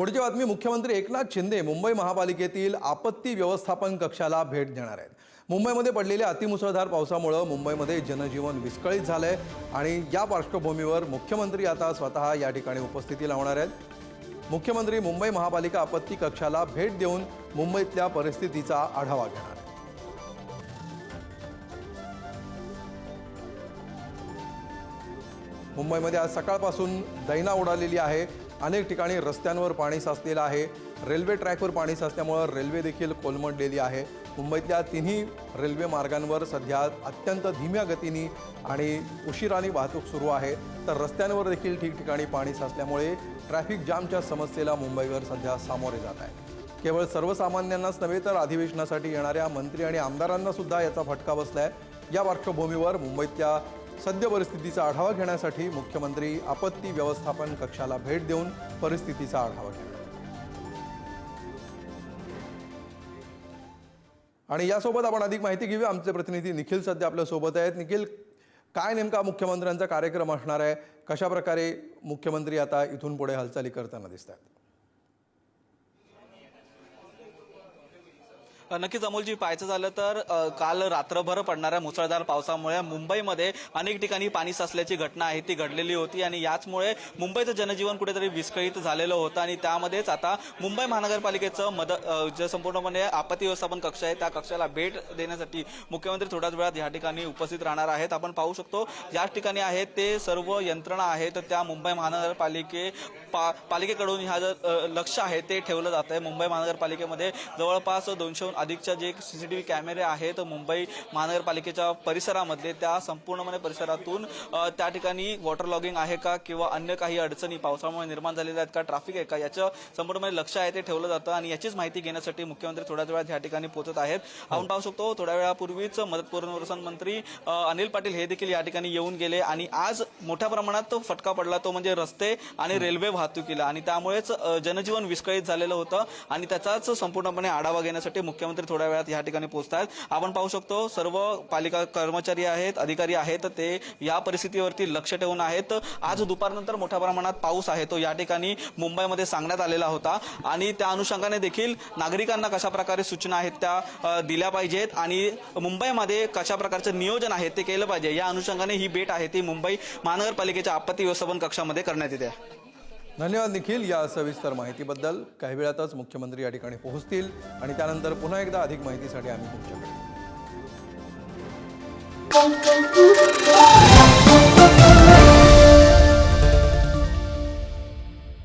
पुढची बातमी मुख्यमंत्री एकनाथ शिंदे मुंबई महापालिकेतील आपत्ती व्यवस्थापन कक्षाला भेट देणार आहेत. मुंबईमध्ये पडलेल्या अतिमुसळधार पावसामुळं मुंबईमध्ये जनजीवन विस्कळीत झालं आहे आणि या पार्श्वभूमीवर मुख्यमंत्री आता स्वतः या ठिकाणी उपस्थिती लावणार आहेत. मुख्यमंत्री मुंबई महापालिका आपत्ती कक्षाला भेट देऊन मुंबईतल्या परिस्थितीचा आढावा घेणार मुंबईमध्ये आज सकाळपासून दैना उडालेली आहे. अनेक ठिकाणी रस्त्यांवर पाणी साचलेलं आहे. रेल्वे ट्रॅकवर पाणी साचल्यामुळं रेल्वे देखील कोलमडलेली आहे. मुंबईतल्या तिन्ही रेल्वे मार्गांवर सध्या अत्यंत धीम्या गतीने आणि उशिराने वाहतूक सुरू आहे. तर रस्त्यांवर देखील ठिकठिकाणी पाणी साचल्यामुळे ट्रॅफिक जामच्या समस्येला मुंबईवर सध्या सामोरे जात आहे. केवळ सर्वसामान्यांनाच नव्हे तर अधिवेशनासाठी येणाऱ्या मंत्री आणि आमदारांना सुद्धा याचा फटका बसला आहे या पार्श्वभूमीवर मुंबईतल्या सद्य परिस्थितीचा आढावा घेण्यासाठी मुख्यमंत्री आपत्ती व्यवस्थापन कक्षाला भेट देऊन परिस्थितीचा आढावा घेणार. आणि यासोबत आपण अधिक माहिती घेऊया. आमचे प्रतिनिधी निखिल सध्या आपल्यासोबत आहेत. निखिल काय नेमका मुख्यमंत्र्यांचा कार्यक्रम असणार आहे? कशा प्रकारे मुख्यमंत्री आता इथून पुढे हालचाली करताना दिसत आहेत नक्कीच अमोलजी पाहायचं झालं तर काल रात्रभर पडणाऱ्या मुसळधार पावसामुळे मुंबईमध्ये अनेक ठिकाणी पाणी साचल्याची घटना आहे ती घडलेली होती आणि याचमुळे मुंबईचं जनजीवन कुठेतरी विस्कळीत झालेलं होतं आणि त्यामध्येच आता मुंबई महानगरपालिकेचं मद जे संपूर्णपणे आपत्ती व्यवस्थापन कक्ष आहे त्या कक्षाला भेट देण्यासाठी मुख्यमंत्री थोड्याच वेळात या ठिकाणी उपस्थित राहणार आहेत. आपण पाहू शकतो या ठिकाणी आहेत ते सर्व यंत्रणा आहेत त्या मुंबई महानगरपालिके पा पालिकेकडून ह्या लक्ष आहे ते ठेवलं जात आहे मुंबई महानगरपालिकेमध्ये जवळपास दोनशेहून अधिकच्या जे सी सी टी व्ही कॅमेरे आहेत मुंबई महानगरपालिकेच्या परिसरामधले त्या संपूर्णपणे परिसरातून त्या ठिकाणी वॉटर लॉगिंग आहे का किंवा अन्य काही अडचणी पावसामुळे निर्माण झालेल्या आहेत का ट्रॅफिक आहे का याचं संपूर्णपणे लक्ष आहे ते ठेवलं जातं आणि याचीच माहिती घेण्यासाठी मुख्यमंत्री थोड्याच वेळात या ठिकाणी पोहोचत आहेत. आपण पाहू शकतो थोड्या वेळापूर्वीच मदत पुनर्वसन मंत्री अनिल पाटील हे देखील या ठिकाणी येऊन गेले आणि आज मोठ्या प्रमाणात फटका पडला तो म्हणजे रस्ते आणि रेल्वे वाहतुकीला आणि त्यामुळेच जनजीवन विस्कळीत झालेलं होतं आणि त्याचाच संपूर्णपणे आढावा घेण्यासाठी मुख्यमंत्री थोड्या वेळात या ठिकाणी पोहोचत आहेत आपण पाहू शकतो सर्व पालिका कर्मचारी आहेत अधिकारी आहेत ते या परिस्थितीवरती लक्ष ठेवून आहेत. आज दुपारनंतर मोठ्या प्रमाणात पाऊस आहे तो या ठिकाणी मुंबईमध्ये सांगण्यात आलेला होता. आणि त्या अनुषंगाने देखील नागरिकांना कशा प्रकारे सूचना आहेत त्या दिल्या पाहिजेत आणि मुंबईमध्ये कशा प्रकारचं नियोजन आहे ते केलं पाहिजे. या अनुषंगाने ही भेट आहे ती मुंबई महानगरपालिकेच्या आपत्ती व्यवस्थापन कक्षामध्ये करण्यात येते. धन्यवाद निखिल या सविस्तर माहितीबद्दल. काही वेळातच मुख्यमंत्री या ठिकाणी पोहोचतील आणि त्यानंतर पुन्हा एकदा अधिक माहितीसाठी आम्ही तुमच्याकडे.